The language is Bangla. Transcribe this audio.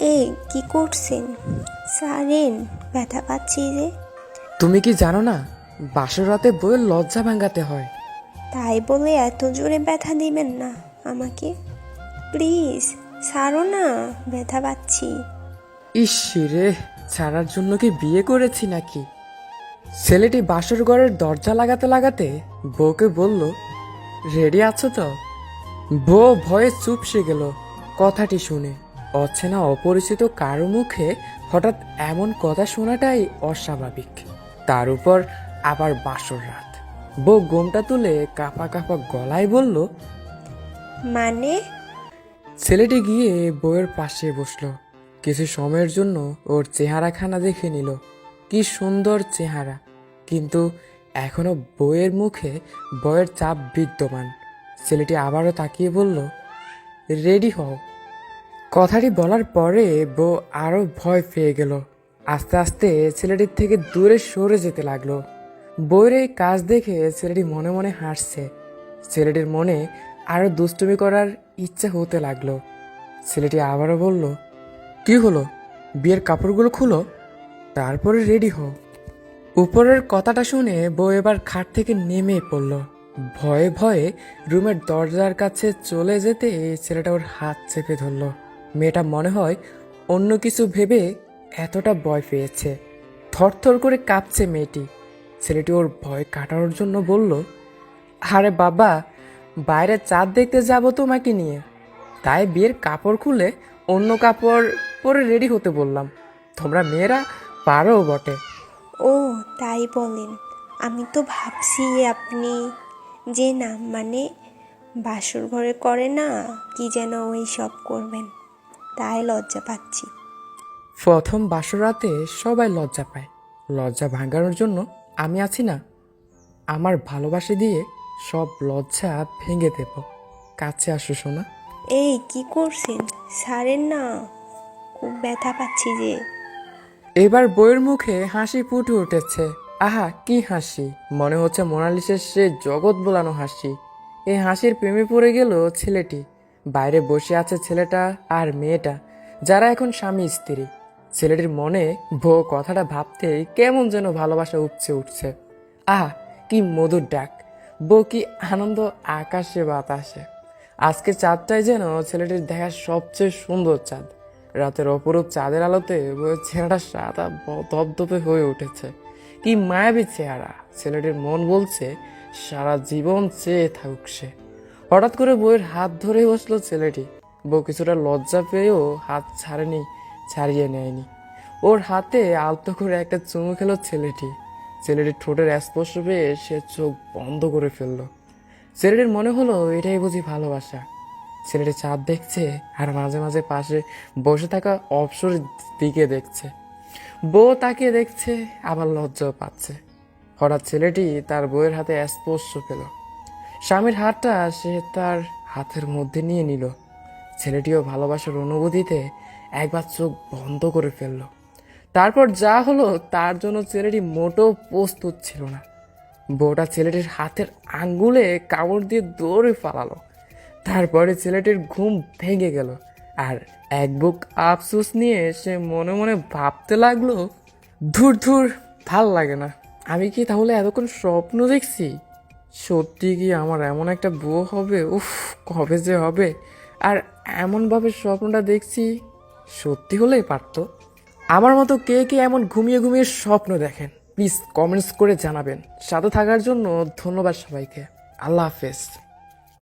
এই কি করছেন? সারেন ব্যথা পাচ্ছি যে। তুমি কি জানো না বাসর রাতে বইয়ের লজ্জা ভাঙাতে হয়। তাই বলে এত জোরে ব্যথা দিবেন না আমাকে? প্লিজ সারো না ব্যথা পাচ্ছি। ইস রে ছাড়ার জন্য কি বিয়ে করেছি নাকি? ছেলেটি বাসর ঘরের দরজা লাগাতে লাগাতে বউকে বলল রেডি আছো তো? বউ ভয়ে চুপসে গেল কথাটি শুনে। অচেনা অপরিচিত কারও মুখে হঠাৎ এমন কথা শোনাটাই অস্বাভাবিক। তার উপর আবার বাসর রাত। বউ গোমটা তুলে কাপা কাপা গলায় বলল মানে? ছেলেটি গিয়ে বউয়ের পাশে বসল। কিছু সময়ের জন্য ওর চেহারাখানা দেখে নিল। কি সুন্দর চেহারা। কিন্তু এখনও বইয়ের মুখে বয়ের চাপ বিদ্যমান। ছেলেটি আবারও তাকিয়ে বলল রেডি হও। কথাটি বলার পরে বউ আরও ভয় পেয়ে গেল। আস্তে আস্তে ছেলেটির থেকে দূরে সরে যেতে লাগল। বইয়ের এই কাজ দেখে ছেলেটি মনে মনে হাসছে। ছেলেটির মনে আরও দুষ্টুমি করার ইচ্ছা হতে লাগল। ছেলেটি আবারও বলল, কি হলো? বিয়ের কাপড়গুলো খুলো, তারপরে রেডি হও। উপরের কথাটা শুনে বউ এবার খাট থেকে নেমে পড়ল। ভয়ে ভয়ে রুমের দরজার কাছে চলে যেতে ছেলেটা ওর হাত চেপে ধরল। মেয়েটা মনে হয় অন্য কিছু ভেবে এতটা ভয় পেয়েছে। থরথর করে কাঁপছে মেয়েটি। ছেলেটি ওর ভয় কাটানোর জন্য বলল, আরে বাবা, বাইরে চাঁদ দেখতে যাব তোমাকে নিয়ে। তাই বিয়ের কাপড় খুলে অন্য কাপড় পরে রেডি হতে বললাম। তোমরা মেয়েরা পারো বটে। ও, তাই বলেন। আমি তো ভাবছি আপনি যে না মানে বাসর ঘরে করে না, কি যেন ওই সব করবেন। তাই লজ্জা পাচ্ছি। প্রথম বাসরাতে সবাই লজ্জা পায়। লজ্জা ভাঙানোর জন্য আমি আছি না। আমার ভালোবাসা দিয়ে সব লজ্জা ভেঙে দেব। কাছে আসো শোনা এই কি করছেন? সারেন না। খুব ব্যথা পাচ্ছি যে। এবার বইয়ের মুখে হাসি ফুটে উঠেছে। আহা কি হাসি। মনে হচ্ছে মোনালিসের সে জগৎ বোলানো হাসি। এই হাসির প্রেমে পড়ে গেল ছেলেটি। বাইরে বসে আছে ছেলেটা আর মেয়েটা, যারা এখন স্বামী স্ত্রী। ছেলেটির মনে বউ কথাটা ভাবতেই কেমন যেন ভালোবাসা উপচে উঠছে। আহ, কি মধুর ডাক। বউ কি আনন্দ আকাশে বাতাসে। আজকে চাঁদটাই যেন ছেলেটির দেখার সবচেয়ে সুন্দর চাঁদ। রাতের অপরূপ চাঁদের আলোতে বউয়ের চেহারাটা সাদা ধপধপে হয়ে উঠেছে। কি মায়াবী চেহারা। ছেলেটির মন বলছে, সারা জীবন চেয়ে থাকুক সে। হঠাৎ করে বউয়ের হাত ধরে বসল ছেলেটি। বউ কিছুটা লজ্জা পেয়েও হাত ছাড়েনি, ছাড়িয়ে নেয়নি। ওর হাতে আলতো করে একটা চুমু খেলো ছেলেটি। ছেলেটির ঠোঁটের স্পর্শ পেয়ে সে চোখ বন্ধ করে ফেলল। ছেলেটির মনে হলো, এটাই বুঝি ভালোবাসা। ছেলেটি চাঁদ দেখছে আর মাঝে মাঝে পাশে বসে থাকা অপসরের দিকে দেখছে। বউ তাকে দেখছে, আবার লজ্জাও পাচ্ছে। হঠাৎ ছেলেটি তার বউয়ের হাতে স্পর্শ পেল। স্বামীর হাতটা সে তার হাতের মধ্যে নিয়ে নিল। ছেলেটিও ভালোবাসার অনুভূতিতে একবার চোখ বন্ধ করে ফেলল। তারপর যা হলো তার জন্য ছেলেটি মোটেও প্রস্তুত ছিল না। বউটা ছেলেটির হাতের আঙ্গুলে কামড় দিয়ে দৌড়ে পালালো। তারপরে ছেলেটির ঘুম ভেঙে গেল আর এক বুক আফসোস নিয়ে সে মনে মনে ভাবতে লাগল, ধুর ধুর, ভালো লাগে না। আমি কি তাহলে এতক্ষণ স্বপ্ন দেখছি? সত্যি কি আমার এমন একটা বউ হবে? উফ, কবে যে হবে? আর এমনভাবে স্বপ্নটা দেখছি, সত্যি হলেই পারত। আমার মতো কে কে এমন ঘুমিয়ে ঘুমিয়ে স্বপ্ন দেখেন প্লিজ কমেন্টস করে জানাবেন। সাথে থাকার জন্য ধন্যবাদ সবাইকে। আল্লাহ হাফেজ।